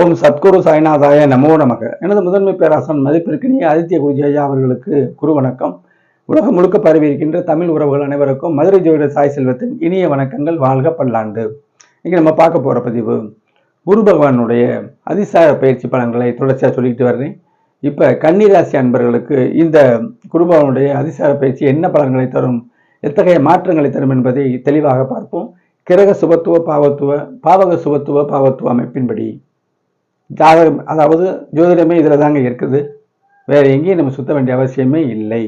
ஓம் சத்குரு சாய்நாதாய நமோ நமக. எனது முதன்மை பேராசன் மதிப்பிற்கினிய ஆதித்ய குருஜி அவர்களுக்கு குரு வணக்கம். உலகம் முழுக்க பரவி இருக்கின்ற தமிழ் உறவுகள் அனைவருக்கும் மதுரை ஜோதிட சாய் செல்வத்தின் இனிய வணக்கங்கள் வாழ்க பல்லாண்டு. இங்கே நம்ம பார்க்க போகிற பதிவு குரு பகவானுடைய அதிசார பயிற்சி பலன்களை தொடர்ச்சியாக சொல்லிக்கிட்டு வர்றேன். இப்போ கன்னிராசி அன்பர்களுக்கு இந்த குரு பகவானுடைய அதிசார பயிற்சி என்ன பலன்களை தரும் எத்தகைய மாற்றங்களை தரும் என்பதை தெளிவாக பார்ப்போம். கிரக சுபத்துவ பாவத்துவ பாவக சுபத்துவ பாவத்துவ அமைப்பின்படி. ஜாதகம் அதாவது ஜோதிடமே இதில் தாங்க இருக்குது. வேற எங்கேயும் நம்ம சுத்த வேண்டிய அவசியமே இல்லை.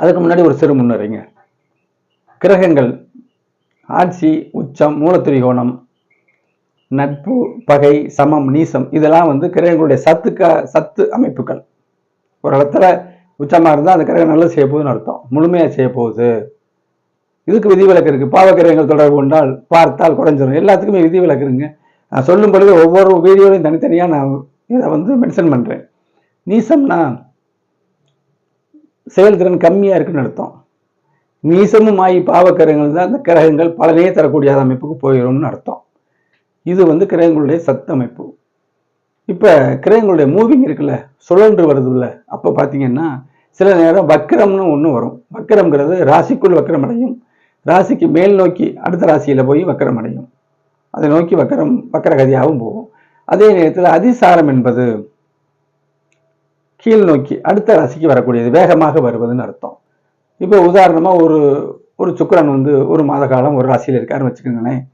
அதுக்கு முன்னாடி ஒரு சிறு முன்னுரைங்க கிரகங்கள் ஆட்சி உச்சம் மூலத்திரிகோணம் நட்பு பகை சமம் நீசம் இதெல்லாம் வந்து கிரகங்களுடைய சத்துக்க சத்து அமைப்புகள். ஒரு இடத்துல உச்சமாக இருந்தால் அந்த கிரகம் நல்லா செய்ய போகுதுன்னு அர்த்தம். முழுமையாக செய்ய போகுது. இதுக்கு விதிவிலக்கு இருக்கு. பாவக்கிரகங்கள் தொடர்பு கொண்டால் பார்த்தால் குறைஞ்சிரும். எல்லாத்துக்குமே விதிவிலக்கு இருக்குங்க. சொல்லும் பொழுது ஒவ்வொரு வீடியோலையும் தனித்தனியாக நான் இதை வந்து மென்ஷன் பண்ணுறேன் நீசம்னா செயல்திறன் கம்மியாக இருக்குன்னு அர்த்தம். நீசமும் ஆகி பாவக்கிரகங்கள் தான் அந்த கிரகங்கள் பலனையே தரக்கூடிய அமைப்புக்கு போயிடும்னு அர்த்தம். இது வந்து கிரகங்களுடைய சத்தமைப்பு இப்போ கிரகங்களுடைய மூவிங் இருக்குல்ல சுழன்று வருதுல்ல அப்போ பார்த்தீங்கன்னா சில நேரம் வக்கரம்னு ஒன்று வரும். வக்கரம்ங்கிறது ராசிக்குள் வக்கரம் அடையும் ராசிக்கு மேல் நோக்கி அடுத்த ராசியில் போய் வக்கரம் அடையும் அதை நோக்கி வக்கரம் வக்கரகதியாகவும் போகும். அதே நேரத்தில் அதிசாரம் என்பது கீழ் நோக்கி அடுத்த ராசிக்கு வரக்கூடியது வேகமாக வருவதுன்னு அர்த்தம். இப்போ உதாரணமாக ஒரு ஒரு சுக்கரன் வந்து ஒரு மாத காலம் ஒரு ராசியில் இருக்காருன்னு வச்சுக்கோங்களேன்.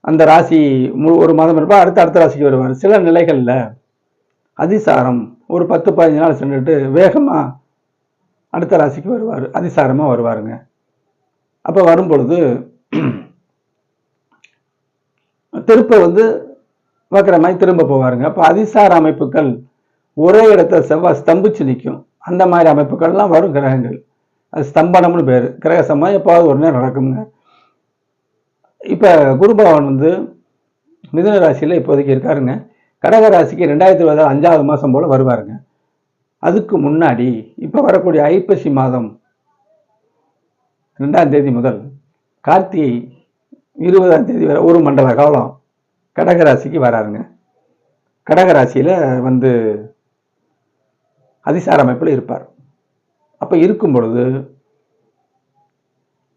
அந்த ராசி மு- ஒரு மாதம் இருப்பா அடுத்த அடுத்த ராசிக்கு வருவார். சில நிலைகளில் அதிசாரம் ஒரு பத்து பதினஞ்சு நாள் சென்றுட்டு வேகமாக அடுத்த ராசிக்கு வருவார் அதிசாரமாக வருவாருங்க. அப்போ வரும் பொழுது திருப்ப வந்து வக்கரமாய் திரும்ப போவாருங்க. அப்போ அதிசார அமைப்புகள் ஒரே இடத்துல செவ்வாய் ஸ்தம்பிச்சு நிற்கும். அந்த மாதிரி அமைப்புகள்லாம் வரும் கிரகங்கள். அது ஸ்தம்பனம்னு பேர். கிரக சம்பவம் எப்போது ஒரு நேரம் நடக்குங்க இப்போ குருபவன் வந்து மிதுன ராசியில் இப்போதைக்கு இருக்காருங்க. கடக ராசிக்கு ரெண்டாயிரத்தி இருபதாவது அஞ்சாவது மாதம் போல் வருவாருங்க. அதுக்கு முன்னாடி இப்போ வரக்கூடிய ஐப்பசி மாதம் ரெண்டாம் தேதி முதல் கார்த்திகை இருபதாம் தேதி வரை ஒரு மண்டல காலம் கடக ராசிக்கு வராருங்க. கடக ராசியில் வந்து அதிசார அமைப்பில் இருப்பார். அப்போ இருக்கும் பொழுது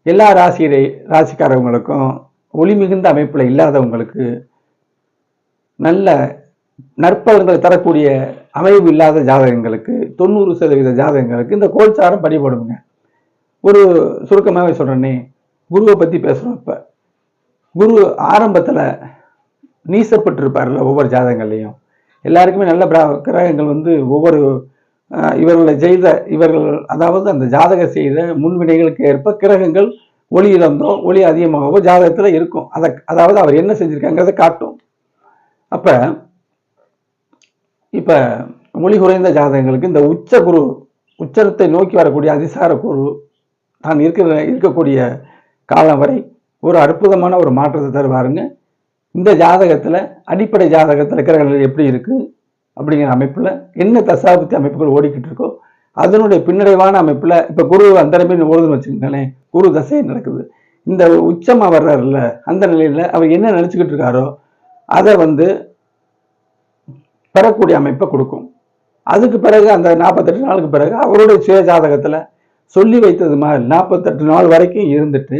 எல்லா ராசியை ராசிக்காரவங்களுக்கும் ஒளி மிகுந்த அமைப்பில் இல்லாதவங்களுக்கு நல்ல நற்பலன்களை தரக்கூடிய அமைவு இல்லாத ஜாதகங்களுக்கு தொண்ணூறு சதவீத ஜாதகங்களுக்கு இந்த கோல்சாரம் படிபடுங்க ஒரு சுருக்கமாகவே சொல்கிறேன்னே குருவை பற்றி பேசுகிறோம் இப்போ. குரு ஆரம்பத்தில் நீசப்பட்டிருப்பார்ல ஒவ்வொரு ஜாதகங்கள்லையும். எல்லாருக்குமே நல்ல கிரகங்கள் வந்து ஒவ்வொரு இவர்களை செய்த இவர்கள் அதாவது அந்த ஜாதகம் செய்த முன்வினைகளுக்கு ஏற்ப கிரகங்கள் ஒளி இழந்தோ ஒளி அதிகமாகவோ ஜாதகத்தில் இருக்கும். அதை அதாவது அவர் என்ன செஞ்சுருக்காங்கிறத காட்டும். அப்போ இப்போ ஒளி குறைந்த ஜாதகங்களுக்கு இந்த உச்ச குரு உச்சரத்தை நோக்கி வரக்கூடிய அதிசார குரு தான் இருக்கிற இருக்கக்கூடிய காலம் வரை ஒரு அற்புதமான ஒரு மாற்றத்தை தருவாருங்க. இந்த ஜாதகத்தில் அடிப்படை ஜாதகத்தில் கிரகங்கள் எப்படி இருக்குது அப்படிங்கிற அமைப்பில் என்ன தசாபத்தி அமைப்புகள் ஓடிக்கிட்டு இருக்கோ அதனுடைய பின்னடைவான அமைப்பில் இப்போ குரு அந்தரமே ஓடுதுன்னு வச்சுக்கோங்களேன் குரு தசை நடக்குது. இந்த உச்சமாக வர்றாருல்ல அந்த நிலையில் அவர் என்ன நினச்சிக்கிட்டு இருக்காரோ அதை வந்து பெறக்கூடிய அமைப்பை கொடுக்கும். அதுக்கு பிறகு அந்த நாற்பத்தெட்டு நாளுக்கு பிறகு அவருடைய சுய ஜாதகத்தில் சொல்லி வைத்தது மாதிரி நாற்பத்தெட்டு நாள் வரைக்கும் இருந்துட்டு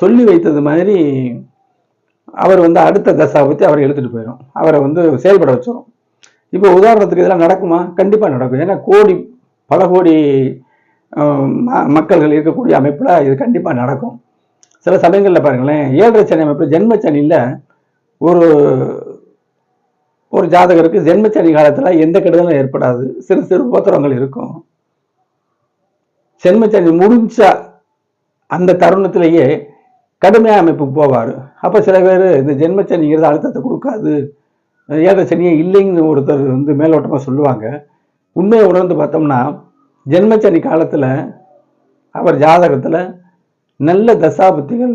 சொல்லி வைத்தது மாதிரி அவர் வந்து அடுத்த தசாபத்தி அவரை எழுத்துட்டு போயிடும் அவரை வந்து செயல்பட வச்சிடும் இப்போ உதாரணத்துக்கு இதெல்லாம் நடக்குமா? கண்டிப்பாக நடக்கும். ஏன்னா கோடி பல கோடி ம- மக்கள்கள் இருக்கக்கூடிய அமைப்பில் இது கண்டிப்பாக நடக்கும். சில சமயங்களில் பாருங்களேன் ஏழரை சனி அமைப்பில் ஜென்மச்சனியில் ஒரு ஒரு ஜாதகருக்கு ஜென்மச்சனி காலத்தில் எந்த கெடுதலும் ஏற்படாது. சிறு சிறு உபத்திரங்கள் இருக்கும். ஜென்மச்சனி முடிஞ்ச அந்த தருணத்திலேயே கடுமையாக அமைப்புக்கு போவார். அப்போ சில பேர் இந்த ஜென்மச்சனிங்கிறது அழுத்தத்தை கொடுக்காது. ஏழரை சனியே இல்லைன்னு ஒருத்தர் வந்து மேலோட்டமாக சொல்லுவாங்க. உண்மையை உணர்ந்து பார்த்தோம்னா ஜென்மச்சனி காலத்தில் அவர் ஜாதகத்தில் நல்ல தசாபத்திகள்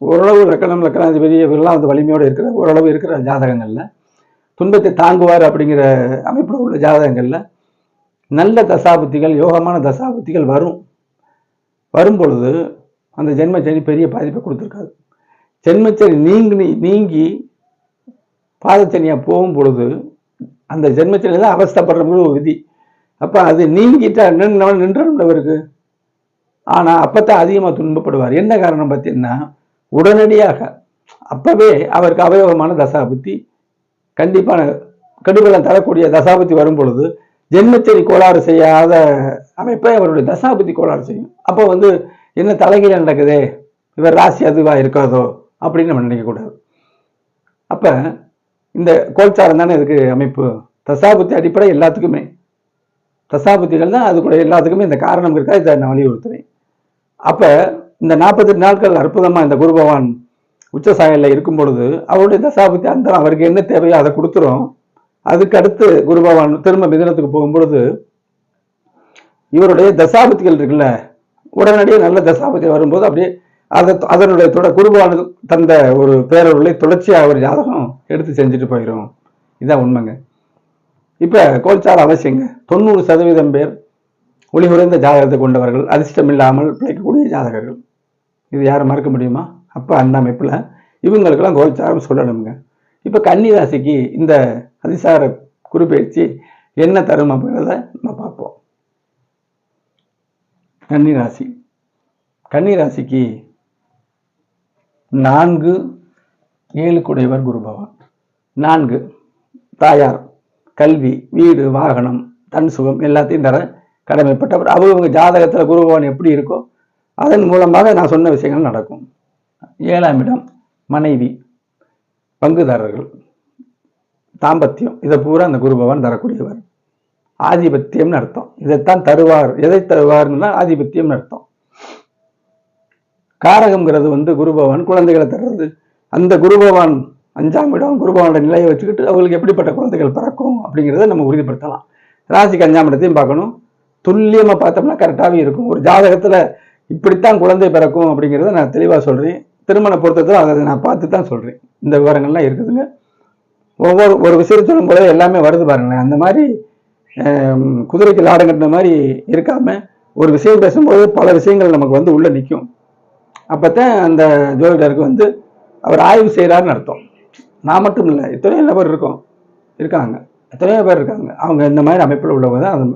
ஓரளவு லக்கணம் லக்கணாதிபதி இவரெல்லாம் வந்து வலிமையோடு இருக்கிற ஓரளவு இருக்கிற ஜாதகங்களில் துன்பத்தை தாங்குவார் அப்படிங்கிற அமைப்பில் உள்ள ஜாதகங்களில் நல்ல தசாபுத்திகள் யோகமான தசாபுத்திகள் வரும். வரும் பொழுது அந்த ஜென்மச்சனி பெரிய பாதிப்பை கொடுத்துருக்காது ஜென்மச்சனி நீங்கி நீங்கி பாதச்சனியாக போகும் பொழுது அந்த ஜென்மச்சனி தான் அவஸ்தப்படுறவங்களும் முழு விதி. அப்போ அது நீங்கிட்டா நின்று நின்றணும்ல அவருக்கு ஆனால் அப்பத்தான் அதிகமாக துன்பப்படுவார். என்ன காரணம் பார்த்தீங்கன்னா உடனடியாக அப்பவே அவருக்கு அவயோகமான தசாபுத்தி கண்டிப்பான கெடுபலம் தரக்கூடிய தசாபுத்தி வரும் பொழுது ஜென்மச்சரி கோளாறு செய்யாத அமைப்பை அவருடைய தசாபுத்தி கோளாறு செய்யும். அப்போ வந்து என்ன தலைகீழ நடக்குதே? இவர் ராசி அதுவாக இருக்காதோ? அப்படின்னு நம்ம நினைக்கக்கூடாது அப்போ இந்த கோல்சாரம் தானே இதுக்கு அமைப்பு? தசாபுத்தி அடிப்படை எல்லாத்துக்குமே. தசாபுத்திகள் தான் அது கூட எல்லாத்துக்குமே இந்த காரணம் இருக்கா? இதை நான் வலியுறுத்துறேன். அப்போ இந்த நாற்பத்தெட்டு நாட்கள் அற்புதமாக இந்த குரு பகவான் உச்ச இருக்கும் பொழுது அவருடைய தசாபுத்தி அந்த அவருக்கு என்ன தேவையோ அதை கொடுத்துரும். அதுக்கு அடுத்து குரு பகவான் திரும்ப மிதனத்துக்கு போகும்பொழுது இவருடைய தசாபுத்திகள் இருக்குல்ல உடனடியே நல்ல தசாபதி வரும்போது அப்படியே அதை அதனுடைய தொட குருபவான் தந்த ஒரு பேரொருளை தொடர்ச்சியாக ஒரு ஜாதகம் எடுத்து செஞ்சுட்டு போயிடும் இதுதான் உண்மைங்க. இப்போ கோல்சார அவசியங்க. தொண்ணூறு சதவீதம் பேர் ஒளி குறைந்த ஜாதகத்தை கொண்டவர்கள் அதிர்ஷ்டம் இல்லாமல் பிழைக்கக்கூடிய ஜாதகர்கள். இது யாரும் மறக்க முடியுமா? அப்போ அந்த அமைப்பில் இவங்களுக்கெல்லாம் கோல்சாரம் சொல்லணுங்க. இப்போ கன்னிராசிக்கு இந்த அதிசார குறிப்பெயர்ச்சி என்ன தரும் அப்படிங்கிறத நம்ம பார்ப்போம். கன்னிராசி. கன்னிராசிக்கு நான்கு ஏழு குடைவர் குரு பகவான். நான்கு தாயார் கல்வி வீடு வாகனம் தன் சுகம் எல்லாத்தையும் தர கடமைப்பட்டவர். அவங்க ஜாதகத்தில் குரு பகவான் எப்படி இருக்கோ அதன் மூலமாக நான் சொன்ன விஷயங்கள் நடக்கும். ஏழாம் இடம் மனைவி பங்குதாரர்கள் தாம்பத்தியம் இதை பூரா அந்த குரு பகவான் தரக்கூடியவர். ஆதிபத்தியம்னு அர்த்தம். இதைத்தான் தருவார். எதை தருவார்னா ஆதிபத்தியம்னு அர்த்தம். காரகம்ங்கிறது வந்து குரு பகவான் குழந்தைகளை தர்றது. அந்த குரு பகவான் அஞ்சாம் இடம் குரு பகவானோட நிலையை வச்சுக்கிட்டு அவங்களுக்கு எப்படிப்பட்ட குழந்தைகள் பிறக்கும் அப்படிங்கிறத நம்ம உறுதிப்படுத்தலாம். ராசிக்கு அஞ்சாம் இடத்தையும் பார்க்கணும். துல்லியமாக பார்த்தோம்னா கரெக்டாகவே இருக்கும். ஒரு ஜாதகத்தில் இப்படித்தான் குழந்தை பிறக்கும் அப்படிங்கிறத நான் தெளிவாக சொல்கிறேன் திருமண பொருத்தத்தில் அதை நான் பார்த்து தான் சொல்கிறேன் இந்த விவரங்கள்லாம் இருக்குதுங்க. ஒவ்வொரு ஒரு விஷயம் சொல்லும் போது எல்லாமே வருது பாருங்களேன். அந்த மாதிரி குதிரைக்கு லாடம் கட்டின மாதிரி இருக்காம ஒரு விஷயம் பேசும்போது பல விஷயங்கள் நமக்கு வந்து உள்ள நிற்கும் அப்போத்தான் அந்த ஜோதிடருக்கு வந்து அவர் ஆய்வு செய்கிறாருன்னு அர்த்தம். நான் மட்டும் இல்லை எத்தனையோ நபர் இருக்கோம் இருக்காங்க. எத்தனையோ பேர் இருக்காங்க. அவங்க இந்த மாதிரி அமைப்பில் உள்ளவங்க தான் அது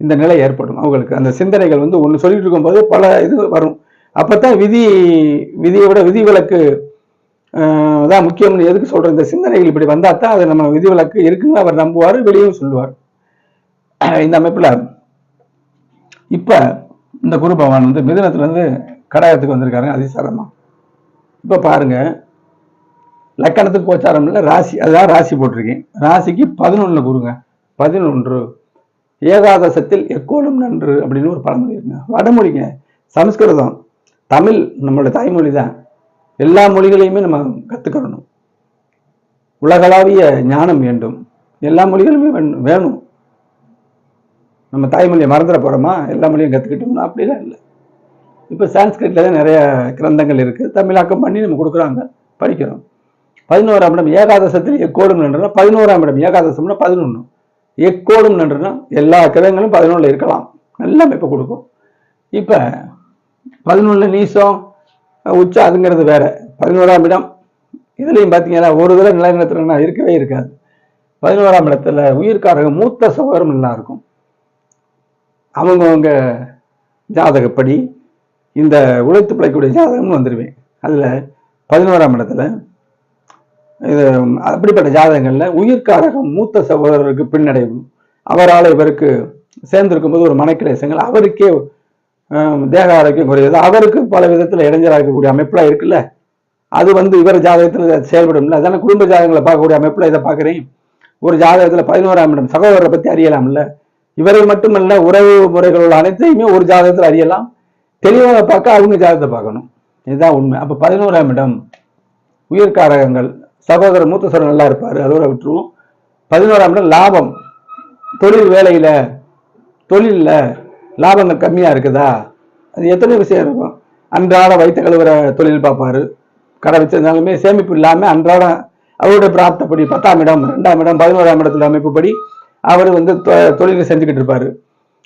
இந்த நிலை ஏற்படும். அவங்களுக்கு அந்த சிந்தனைகள் வந்து ஒன்று சொல்லிட்டு இருக்கும்போது பல இது வரும். அப்பதான் விதி விதியை விட விதிவிலக்கு ஆஹ், தான் முக்கியம்னு எதுக்கு சொல்கிற இந்த சிந்தனைகள் இப்படி வந்தால் தான் அது நம்ம விதிவிலக்கு இருக்குன்னு அவர் நம்புவார் வெளியும் சொல்லுவார். இந்த அமைப்பில் இப்போ இந்த குரு பகவான் வந்து மிதனத்துலேருந்து கடாயத்துக்கு வந்திருக்காருங்க அதிசாரமாக இப்போ பாருங்கள் லக்கணத்துக்கு கோச்சாரம் இல்லை ராசி அதுதான் ராசி போட்டிருக்கேன் ராசிக்கு பதினொன்றுல குருங்க. பதினொன்று. ஏகாதசத்தில் எக்கோலும் நன்று அப்படின்னு ஒரு பழமொழி இருக்குங்க வடமொழிங்க சமஸ்கிருதம். தமிழ் நம்மளோட தாய்மொழி தான். எல்லா மொழிகளையுமே நம்ம கற்றுக்கிறணும் உலகளாவிய ஞானம் வேண்டும். எல்லா மொழிகளுமே வேணும் வேணும். நம்ம தாய்மொழியை மறந்துட போகிறோமா எல்லா மொழியும் கற்றுக்கிட்டோம்னா அப்படிலாம் இல்லை. இப்போ சான்ஸ்கிரிட்ல தான் நிறைய கிரந்தங்கள் இருக்குது தமிழாக்கம் பண்ணி நம்ம கொடுக்குறாங்க. படிக்கிறோம். பதினோராம் இடம் ஏகாதசத்தில் எக்கோடும் நின்றுனா பதினோராம் இடம் ஏகாதசம்னா பதினொன்று எக்கோடும் நின்றுனா எல்லா கிரகங்களும் பதினொன்றில் இருக்கலாம். நல்ல அமைப்பை கொடுக்கும். இப்போ பதினொன்று நீசம் உச்சம் அதுங்கிறது வேற. பதினோராம் இடம் இதுலேயும் பார்த்தீங்கன்னா ஒரு தடவை நிலநிலத்தில் இருக்கவே இருக்காது. பதினோராம் இடத்துல உயிர்காரகம் மூத்த சகோதரம் நல்லா இருக்கும். அவங்கவுங்க ஜாதகப்படி இந்த உழைத்து பிழைக்கக்கூடிய ஜாதகம்னு வந்துடுவேன் அதில் பதினோராம் இடத்துல இது அப்படிப்பட்ட ஜாதகங்களில் உயிர்காரகம் மூத்த சகோதரருக்கு பின்னடைவு. அவரால் இவருக்கு சேர்ந்திருக்கும் போது ஒரு மனக்கிளேசங்கள் அவருக்கே தேக ஆரோக்கியம் குறையுது. அவருக்கு பல விதத்தில் இடைஞ்சலாக இருக்கக்கூடிய அமைப்புலாம் இருக்குல்ல. அது வந்து இவர் ஜாதகத்தில் செயல்படும்ல. அதான குடும்ப ஜாதகங்களை பார்க்கக்கூடிய அமைப்புல இதை பார்க்குறேன். ஒரு ஜாதகத்தில் பதினோராம் இடம் சகோதரரை பற்றி அறியலாம்ல. இவரை மட்டுமல்ல உறவு முறைகள் அனைத்தையுமே ஒரு ஜாதகத்தில் அறியலாம். தெளிவாக பார்க்க அவங்க ஜாதகத்தை பார்க்கணும். இதுதான் உண்மை. அப்போ பதினோராம் இடம் உயிர்காரகங்கள் சகோதரர் மூத்த சகோதரர் நல்லா இருப்பார். அதோட விட்டுருவோம். பதினோராம் இடம் லாபம். தொழில் வேலையில் தொழிலில் லாபங்கள் கம்மியாக இருக்குதா? அது எத்தனை விஷயம் இருக்கும். அன்றாட வைத்த கழுவுற தொழில் பார்ப்பாரு. கடை வச்சிருந்தாலுமே சேமிப்பு இல்லாமல் அன்றாட அவருடைய பிராப்தப்படி பத்தாம் இடம் ரெண்டாம் இடம் பதினோராம் இடத்துல அமைப்புப்படி அவர் வந்து தொ- தொழிலை செஞ்சுக்கிட்டு இருப்பாரு.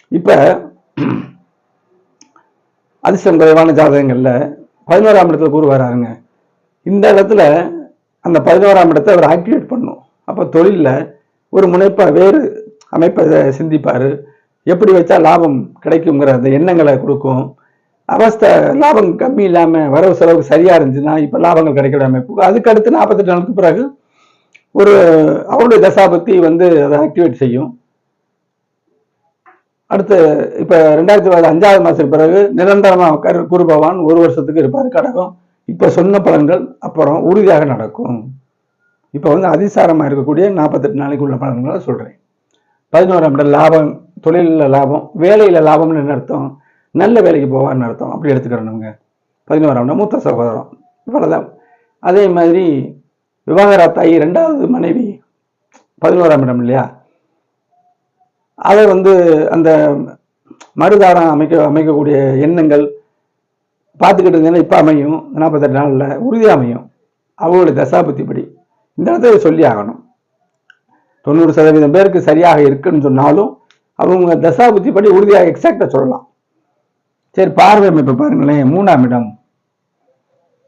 இப்போ அதிர்ஷ்டம் குறைவான ஜாதகங்களில் பதினோராம் இடத்துல கூறு வராருங்க. இந்த இடத்துல அந்த பதினோராம் இடத்தை அவர் ஆக்டிவேட் பண்ணும். அப்போ தொழிலில் ஒரு முனைப்பை வேறு அமைப்பை சிந்திப்பார். எப்படி வச்சா லாபம் கிடைக்குங்கிற அந்த எண்ணங்களை கொடுக்கும். அவஸ்தை லாபம் கம்மி இல்லாமல் வரவு செலவு சரியாக இருந்துச்சுன்னா இப்போ லாபங்கள் கிடைக்கிற அமைப்பு அதுக்கு அடுத்து நாற்பத்தெட்டு நாளுக்கு பிறகு ஒரு அவருடைய தசாபக்தி வந்து அதை ஆக்டிவேட் செய்யும். அடுத்து இப்போ ரெண்டாயிரத்தி இருபது அஞ்சாவது மாதத்துக்கு பிறகு நிரந்தரமாக கரு குரு பகவான் ஒரு வருஷத்துக்கு இருப்பார் கடகம். இப்போ சொன்ன பலன்கள் அப்புறம் உறுதியாக நடக்கும். இப்போ வந்து அதிசாரமாக இருக்கக்கூடிய நாற்பத்தெட்டு நாளைக்கு உள்ள பலன்களை சொல்கிறேன் பதினோராம் இடம் லாபம் தொழிலில் லாபம் வேலையில் லாபம்னு என்ன அர்த்தம்? நல்ல வேலைக்கு போவார்னு அர்த்தம். அப்படி எடுத்துக்கிறோம் பதினோராம் இடம் மூத்த சகோதரம். இவ்வளோதான் அதே மாதிரி விவாகரத்தாகி ரெண்டாவது மனைவி பதினோராம் இடம் இல்லையா? அதை வந்து அந்த மறுதாரம் அமைக்க அமைக்கக்கூடிய எண்ணங்கள் பார்த்துக்கிட்டு இருந்தேன்னா இப்போ அமையும். நாற்பத்தெட்டு நாளில் உறுதியாக அமையும். அவங்களுடைய தசாபுத்திப்படி இந்த இடத்துல சொல்லி ஆகணும். தொண்ணூறு சதவீதம் பேருக்கு சரியாக இருக்குன்னு சொன்னாலும் அவங்க தசாபுத்திப்படி உறுதியாக எக்ஸாக்டாக சொல்லலாம். சரி பார்வை அமைப்பு பாருங்களேன். மூணாம் இடம்.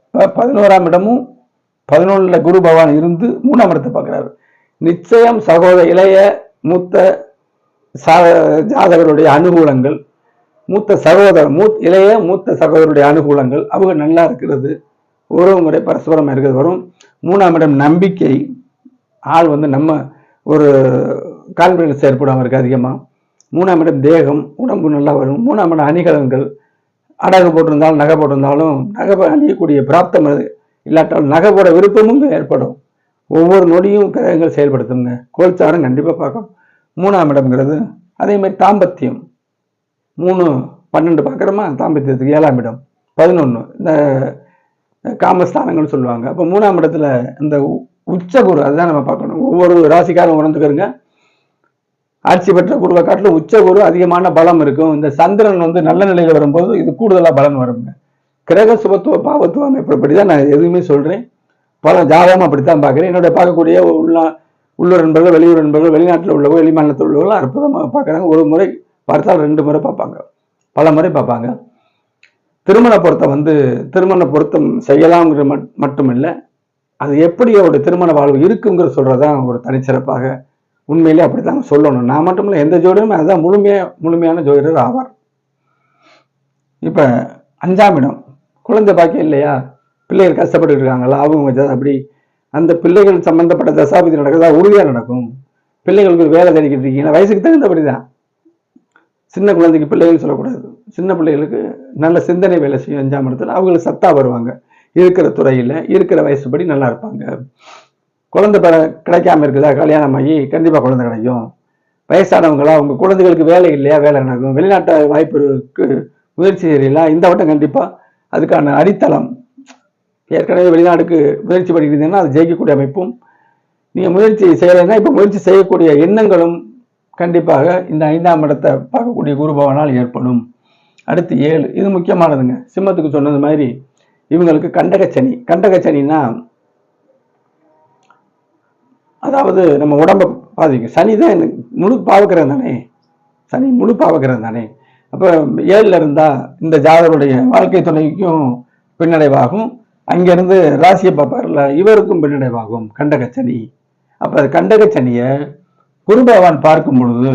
இப்போ பதினோராம் இடமும் பதினொன்றில் குரு பகவான் இருந்து மூணாம் இடத்தை பார்க்குறாரு. நிச்சயம் சகோதர இளைய மூத்த ஜாதகருடைய அனுகூலங்கள் மூத்த சகோதரர் மூத் இளைய மூத்த சகோதரருடைய அனுகூலங்கள் அவங்க நல்லா இருக்கிறது. உறவு முறை பரஸ்பரமாக இருக்கிறது வரும். மூணாம் இடம் நம்பிக்கை. ஆள் வந்து நம்ம ஒரு கான்ஃபிடன்ஸ் ஏற்படும் அவருக்கு அதிகமாக மூணாம் இடம் தேகம் உடம்பு நல்லா வரும். மூணாம் இடம் அணிகலன்கள். அடகு போட்டிருந்தாலும் நகை போட்டிருந்தாலும் நகை அணியக்கூடிய பிராப்தம் இல்லாட்டால் இல்லாட்டாலும் நகை போட விருப்பமும் ஏற்படும். ஒவ்வொரு நொடியும் கிரகங்கள் செயல்படுத்துங்க. கோல்சாரம் கண்டிப்பாக பார்க்கணும் மூணாம் இடம்ங்கிறது அதே மாதிரி தாம்பத்தியம். மூணு பன்னெண்டு பார்க்குறோமா? தாம்பத்தியத்துக்கு ஏழாம் இடம். பதினொன்று இந்த காமஸ்தானங்கள்னு சொல்லுவாங்க. அப்போ மூணாம் இடத்துல இந்த உச்சகுரு அதுதான் நம்ம பார்க்கணும். ஒவ்வொரு ராசிக்காரும் உணர்ந்துக்கிறங்க ஆட்சி பெற்ற குருவை காட்டிலும் உச்சகுரு அதிகமான பலம் இருக்கும். இந்த சந்திரன் வந்து நல்ல நிலையில் வரும்போது இது கூடுதலாக பலன் வருங்க. கிரக சுபத்துவ பாவத்துவ அமைப்புப்படி தான் நான் எதுவுமே சொல்கிறேன் பல ஜாதகம் அப்படித்தான் பார்க்குறேன். என்னோட பார்க்கக்கூடிய உள்ள உள்ளூர் நண்பர்கள் வெளியூர் நண்பர்கள் வெளிநாட்டில் உள்ளவங்க வெளி மாநிலத்தில் உள்ளவர்கள் அற்புதமாக பார்க்குறாங்க. ஒரு முறை பார்த்தால் ரெண்டு முறை பார்ப்பாங்க. பல முறை பார்ப்பாங்க. திருமண பொருத்தம் வந்து திருமண பொருத்தம் செய்யலாம்ங்கிற மட் மட்டும் இல்லை அது எப்படி அவருடைய திருமண வாழ்வு இருக்குங்கிற சொல்கிறதான் ஒரு தனிச்சிறப்பாக உண்மையிலே அப்படித்தாங்க சொல்லணும். நான் மட்டும் இல்லை எந்த ஜோடியுமே அதுதான் முழுமையாக முழுமையான ஜோதிடர் ஆவார். இப்போ அஞ்சாம் இடம். குழந்தை பாக்கியம் இல்லையா? பிள்ளைகள் கஷ்டப்பட்டு இருக்காங்களா? அவங்க அப்படி அந்த பிள்ளைகள் சம்பந்தப்பட்ட தசாபதி நடக்கிறதா உறுதியாக நடக்கும். பிள்ளைகளுக்கு ஒரு வேலை தேடிக்கிட்டு இருக்கீங்கன்னா வயசுக்கு தகுந்தபடி தான் சின்ன குழந்தைக்கு பிள்ளைகள் சொல்லக்கூடாது. சின்ன பிள்ளைகளுக்கு நல்ல சிந்தனை வேலை செய்யும் அஞ்சாம் இடத்துல அவங்களுக்கு சத்தா வருவாங்க. இருக்கிற துறையில் இருக்கிற வயசுப்படி நல்லா இருப்பாங்க. குழந்தை பெற கிடைக்காம இருக்குதா? கல்யாணம் ஆகி கண்டிப்பாக குழந்தை கிடைக்கும். வயசானவங்களா அவங்க குழந்தைகளுக்கு வேலை இல்லையா? வேலை நடக்கும். வெளிநாட்டு வாய்ப்பு முயற்சி செய்யலாம் இந்த வட்டம் கண்டிப்பாக அதுக்கான அடித்தளம். ஏற்கனவே வெளிநாடுக்கு முயற்சி பண்ணிக்கிறீங்கன்னா அது ஜெயிக்கக்கூடிய அமைப்பும் நீங்கள் முயற்சி செய்யலைன்னா இப்போ முயற்சி செய்யக்கூடிய எண்ணங்களும் கண்டிப்பாக இந்த ஐந்தாம் இடத்தை பார்க்கக்கூடிய குருபவனால் ஏற்படும். அடுத்து ஏழு இது முக்கியமானதுங்க. சிம்மத்துக்கு சொன்னது மாதிரி இவங்களுக்கு கண்டகச்சனி கண்டகச்சனின்னா அதாவது நம்ம உடம்பை பாதிக்கும். சனி தான் முழு பாவக்கிரகம் தானே? சனி முழு பாவக்கிரகம் தானே? அப்போ ஏழில் இருந்தால் இந்த ஜாதகருடைய வாழ்க்கை துணைக்கும் பின்னடைவாகும். அங்கேருந்து ராசியை பார்ப்பார்ல இவருக்கும் பின்னடைவாகும் கண்டகச்சனி. அப்போ அது கண்டகச்சனியை குரு பகவான் பார்க்கும் பொழுது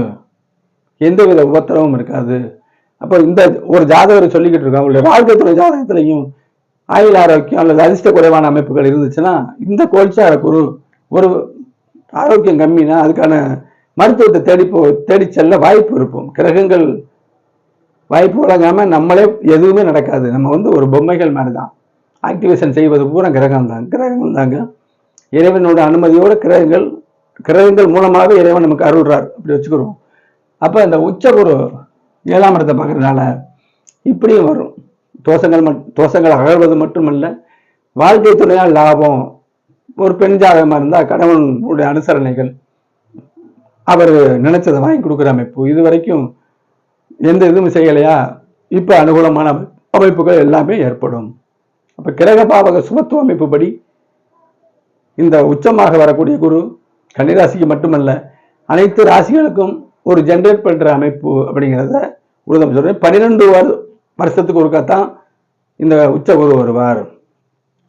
எந்தவித உபத்திரமும் இருக்காது. அப்போ இந்த ஒரு ஜாதகர் சொல்லிக்கிட்டு இருக்கோம் அவங்களுடைய வாழ்க்கை துணை ஜாதகத்திலையும் ஆயுள் ஆரோக்கியம் அல்லது அதிர்ஷ்ட குறைவான அமைப்புகள் இருந்துச்சுன்னா இந்த கோல்சார குரு ஒரு ஆரோக்கியம் கம்மினா அதுக்கான மருத்துவத்தை தேடி போ தேடி செல்ல வாய்ப்பு இருக்கும். கிரகங்கள் வாய்ப்பு வழங்காமல் நம்மளே எதுவுமே நடக்காது. நம்ம வந்து ஒரு பொம்மைகள் மாதிரி தான் ஆக்டிவேஷன் செய்வது பூரா கிரகம் தான் கிரகங்கள் தாங்க இறைவனோட அனுமதியோடு கிரகங்கள் கிரகங்கள் மூலமாக இறைவன் நமக்கு அருள்றார். அப்படி வச்சுக்கிறோம். அப்போ இந்த உச்சகுரு ஏழாம் இடத்தை பார்க்குறதுனால இப்படியும் வரும். தோஷங்கள் மட் தோஷங்கள் அகழ்வது மட்டுமல்ல வாழ்க்கை துணையால் லாபம் ஒரு பெண் ஜாதகமாக இருந்தால் கணவனுடைய அனுசரணைகள் அவர் நினைச்சதை வாங்கி கொடுக்குற அமைப்பு. இது வரைக்கும் எந்த இதுவும் செய்யலையா? இப்போ அனுகூலமான அமைப்புகள் எல்லாமே ஏற்படும். அப்போ கிரக பாவக சுமத்துவ அமைப்புப்படி இந்த உச்சமாக வரக்கூடிய குரு கன்னிராசிக்கு மட்டுமல்ல அனைத்து ராசிகளுக்கும் ஒரு ஜென்ரேட் பண்ணுற அமைப்பு அப்படிங்கிறத உறுதம் சொல்றேன் பன்னிரெண்டு வருஷத்துக்கு ஒருக்காத்தான் இந்த உச்ச குரு வருவார்.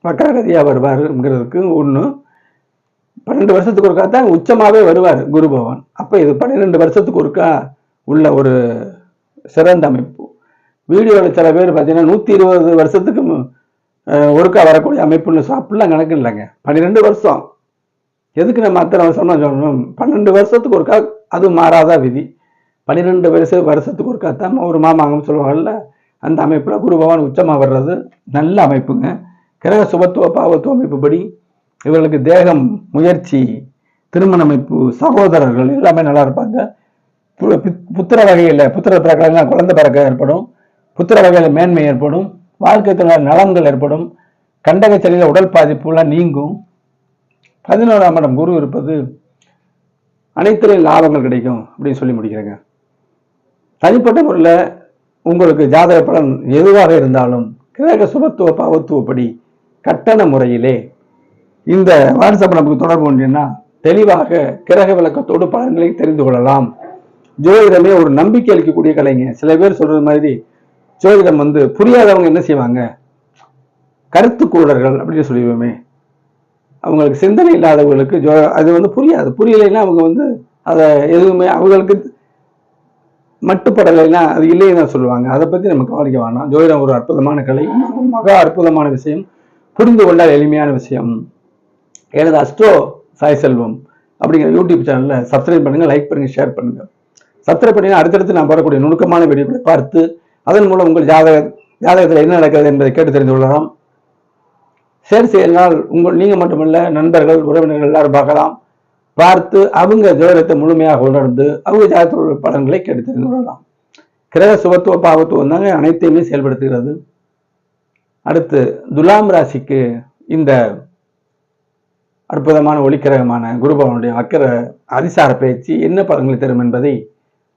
வக்கரகதியாக வருவாருங்கிறதுக்கு ஒன்று பன்னெண்டு வருஷத்துக்கு ஒருக்கா தான் உச்சமாகவே வருவார் குரு பகவான். அப்போ இது பன்னிரெண்டு வருஷத்துக்கு ஒருக்கா உள்ள ஒரு சிறந்த அமைப்பு. வீடியோவில் சில பேர் பார்த்தீங்கன்னா நூற்றி இருபது வருஷத்துக்கு ஒருக்கா வரக்கூடிய அமைப்புன்னு சொ- அப்படிலாம் கணக்கு இல்லைங்க. பன்னிரெண்டு வருஷம். எதுக்கு நம்ம அத்தனை வருஷம்னா சொல்லணும்? பன்னெண்டு வருஷத்துக்கு ஒருக்கா அது மாறாத விதி. பன்னிரெண்டு வருஷ வருஷத்துக்கு ஒருக்கா தான் ஒரு மாமாங்கன்னு சொல்லுவாங்கல்ல அந்த அமைப்பில் குரு பகவான் உச்சமாக வர்றது நல்ல அமைப்புங்க. கிரக சுபத்துவ பாவத்துவ அமைப்புப்படி இவர்களுக்கு தேகம் முயற்சி திருமண அமைப்பு சகோதரர்கள் எல்லாமே நல்லா இருப்பாங்க. புத்திர வகையில் புத்திர பிறக்கலாம் குழந்தை பிறக்க ஏற்படும். புத்திர வகையில் மேன்மை ஏற்படும். வாழ்க்கை துணை நலன்கள் ஏற்படும். கண்டக செடியில் உடல் பாதிப்புலாம் நீங்கும். பதினோராம் இடம் குரு இருப்பது அனைத்துலையும் லாபங்கள் கிடைக்கும் அப்படின்னு சொல்லி முடிக்கிறேங்க. தனிப்பட்ட முறையில் உங்களுக்கு ஜாதக பலன் எதுவாக இருந்தாலும் கிரக சுபத்துவ பாவத்துவப்படி கட்டண முறையிலே இந்த வாட்ஸ்அப் நமக்கு தொடர்பு கொண்டீங்கன்னா தெளிவாக கிரக விளக்கத்தோடு பலன்களை தெரிந்து கொள்ளலாம். ஜோதிடமே ஒரு நம்பிக்கை அளிக்கக்கூடிய கலைங்க. சில பேர் சொல்றது மாதிரி ஜோதிடம் வந்து புரியாதவங்க என்ன செய்வாங்க? கருத்து கூடர்கள் அப்படின்னு சொல்லிடுவோமே. அவங்களுக்கு சிந்தனை இல்லாதவங்களுக்கு ஜோ அது வந்து புரியாது. புரியலைன்னா அவங்க வந்து அதை எதுவுமே அவங்களுக்கு மட்டுப்படலைன்னா அது இல்லைன்னு தான் சொல்லுவாங்க. அதை பற்றி நம்ம கவனிக்க வேணாம். ஜோதிடம் ஒரு அற்புதமான கலை. மகா அற்புதமான விஷயம் புரிந்து கொண்டால் எளிமையான விஷயம். எனது அஸ்ட்ரோ சாய் செல்வம் அப்படிங்கிற யூடியூப் சேனலில் சப்ஸ்கிரைப் பண்ணுங்கள் லைக் பண்ணுங்கள் ஷேர் பண்ணுங்கள் சப்ஸ்கிரைப் அடுத்தடுத்து நான் வரக்கூடிய நுணுக்கமான வீடியோக்களை பார்த்து அதன் மூலம் உங்கள் ஜாதக ஜாதகத்தில் என்ன நடக்கிறது என்பதை கேட்டு தெரிந்து கொள்ளலாம். ஷேர் செய்யலாம் உங்கள் நீங்கள் மட்டுமல்ல நண்பர்கள் உறவினர்கள் எல்லாரும் பார்க்கலாம். பார்த்து அவங்க ஜோதிடத்தை முழுமையாக உணர்ந்து அவங்க ஜாதகத்தில் பலன்களை கேட்டு தெரிந்து கொள்ளலாம். கிரக சுபத்துவ பாவத்துவம் தாங்க அனைத்தையுமே செயல்படுத்துகிறது. அடுத்து துலாம் ராசிக்கு இந்த அற்புதமான ஒளிக்கிரகமான குருபவனுடைய அக்கர அதிசார பயிற்சி என்ன பலன்களை தரும் என்பதை